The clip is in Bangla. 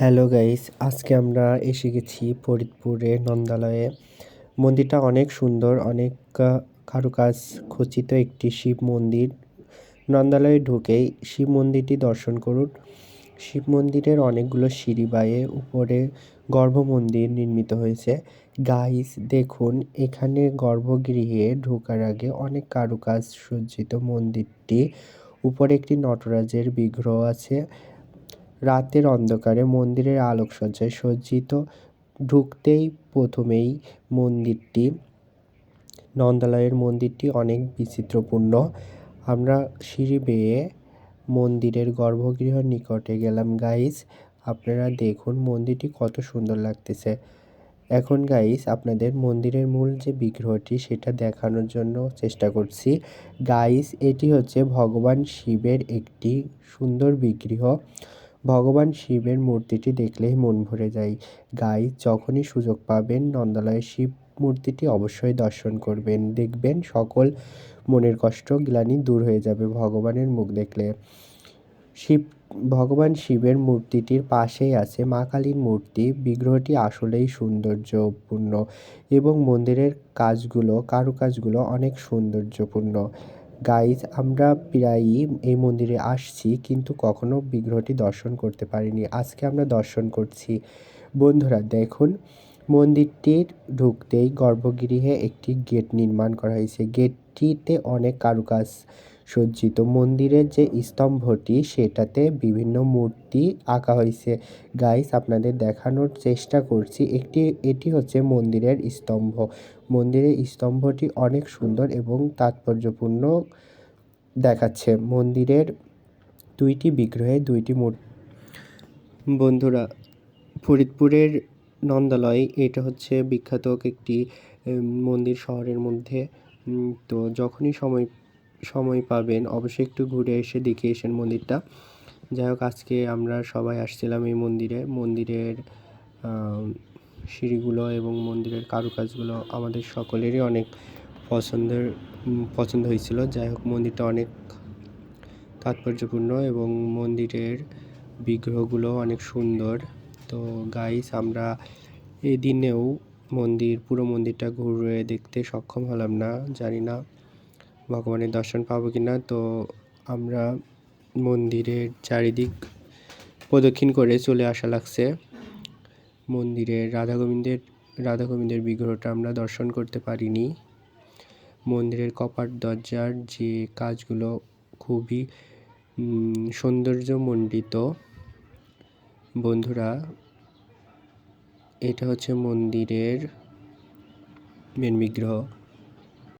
হ্যালো গাইস, আজকে আমরা এসে গেছি ফরিদপুরে নন্দালয়ে। মন্দিরটা অনেক সুন্দর, অনেক কারুকাজ খচিত একটি শিব মন্দির। নন্দালয়ে ঢুকেই শিব মন্দিরটি দর্শন করুন। শিব মন্দিরের অনেকগুলো সিঁড়ি বায়ে উপরে গর্ভ মন্দির নির্মিত হয়েছে। গাইস, দেখুন, এখানে গর্ভগৃহে ঢোকার আগে অনেক কারুকাজ সজ্জিত মন্দিরটি। উপরে একটি নটরাজের বিগ্রহ আছে। রাতের অন্ধকারে মন্দিরের আলোকসজ্জায় সজ্জিত ঢুকতেই প্রথমেই মন্দিরটি, নন্দালয়ের মন্দিরটি অনেক বিচিত্রপূর্ণ। আমরা সিঁড়ি বেয়ে মন্দিরের গর্ভগৃহ নিকটে গেলাম। গাইস, আপনারা দেখুন মন্দিরটি কত সুন্দর লাগতেছে। এখন গাইস, আপনাদের মন্দিরের মূল যে বিগ্রহটি, সেটা দেখানোর জন্য চেষ্টা করছি। গাইস, এটি হচ্ছে ভগবান শিবের একটি সুন্দর বিগ্রহ। ভগবান শিবের মূর্তিটি দেখলেই মন ভরে যায়। গাইস যখনই সুযোগ পাবেন নন্দালয়ের শিব মূর্তিটি অবশ্যই দর্শন করবেন। দেখবেন সকল মনের কষ্ট, গ্লানি দূর হয়ে যাবে ভগবানের মুখ দেখলে। শিব, ভগবান শিবের মূর্তিটির পাশেই আছে মা কালীর মূর্তি। বিগ্রহটি আসলেই সৌন্দর্যপূর্ণ এবং মন্দিরের কাজগুলো, কারুকাজগুলো অনেক সৌন্দর্যপূর্ণ। গাইজ আমরা প্রায়ই এই মন্দিরে আসছি, কিন্তু কখনো বিগ্রহটি দর্শন করতে পারিনি। আজকে আমরা দর্শন করছি। বন্ধুরা, দেখুন মন্দিরটির ঢুকতেই গর্ভগৃহে একটি গেট নির্মাণ করা হয়েছে গেটটিতে অনেক কারুকাজ সজ্জিত। মন্দিরের যে স্তম্ভটি, সেটাতে বিভিন্ন মূর্তি আঁকা হয়েছে। গাইস আপনাদের দেখানোর চেষ্টা করছি। একটি, এটি হচ্ছে মন্দিরের স্তম্ভ। মন্দিরের স্তম্ভটি অনেক সুন্দর এবং তাৎপর্যপূর্ণ দেখাচ্ছে। মন্দিরের দুইটি বিগ্রহে দুইটি মূর্তি। বন্ধুরা, ফরিদপুরের নন্দালয়, এটা হচ্ছে বিখ্যাত একটি মন্দির শহরের মধ্যে। তো যখনই সময় সময় পাবেন, অবশ্যই একটু ঘুরে এসে দেখে এসেন মন্দিরটা। যাই হোক, আজকে আমরা সবাই আসছিলাম এই মন্দিরে। মন্দিরের সিঁড়িগুলো এবং মন্দিরের কারুকাজগুলো আমাদের সকলেরই অনেক পছন্দের পছন্দ হয়েছিল। যাই হোক, মন্দিরটা অনেক তাৎপর্যপূর্ণ এবং মন্দিরের বিগ্রহগুলো অনেক সুন্দর। তো গাইস আমরা এই দিনেও মন্দির, পুরো মন্দিরটা ঘুরে দেখতে সক্ষম হলাম না, জানি না ভগবানের দর্শন পাবো কি না তো আমরা মন্দিরের চারিদিক প্রদক্ষিণ করে চলে আসা লাগছে। মন্দিরের রাধা গোবিন্দের রাধা গোবিন্দের বিগ্রহটা আমরা দর্শন করতে পারিনি। মন্দিরের কপাট, দরজার যে কাজগুলো খুবই সৌন্দর্যমণ্ডিত। বন্ধুরা এটা হচ্ছে মন্দিরের মেন বিগ্রহ।